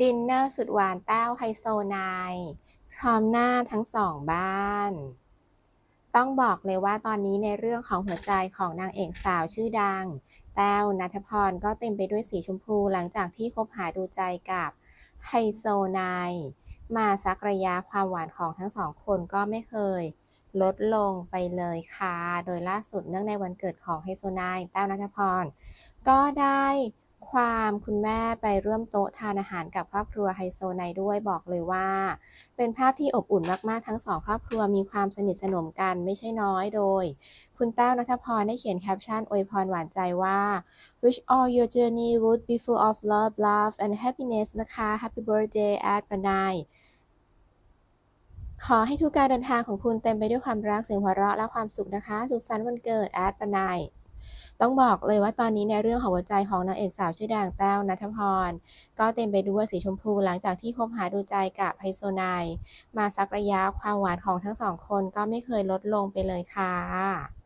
ดินเนอร์สุดหวานแต้วไฮโซไนายพร้อมหน้าทั้งสองบ้าน ต้องบอกเลยว่าตอนนี้ในเรื่องของหัวใจของนางเอกสาวชื่อดัง แต้วนัทพรก็เต็มไปด้วยสีชมพูหลังจากที่คบหาดูใจกับไฮโซไนายมาสักระยะความหวานของทั้งสองคนก็ไม่เคยลดลงไปเลยค่ะ โดยล่าสุดเนื่องในวันเกิดของไฮโซไนายแต้วนัทพร ก็ได้ ความคุณแม่ไปร่วมโต๊ะทานอาหารกับครอบครัวไฮโซไนด้วยบอกเลยว่า เป็นภาพที่อบอุ่นมากๆทั้งสองครอบครัวมีความสนิทสนมกันไม่ใช่น้อยโดย คุณแต้วนัทพรได้เขียนแคปชั่นอวยพรหวานใจว่า wish all your journey would be full of love love and happiness นะคะ happy birthday at ปนายขอให้ทุกการเดินทางของคุณเต็มไปด้วยความรักเสียงหัวเราะและความสุขนะคะ สุขสันต์วันเกิดแอดปนาย ต้องบอกเลยว่าตอนนี้ในเรื่องของหัวใจของนางเอกสาวชื่อดังแต้วนัทพร ก็เต็มไปด้วยสีชมพูหลังจากที่คบหาดูใจกับไฮโซไนายมาสักระยะความหวานของทั้งสองคนก็ไม่เคยลดลงไปเลยค่ะ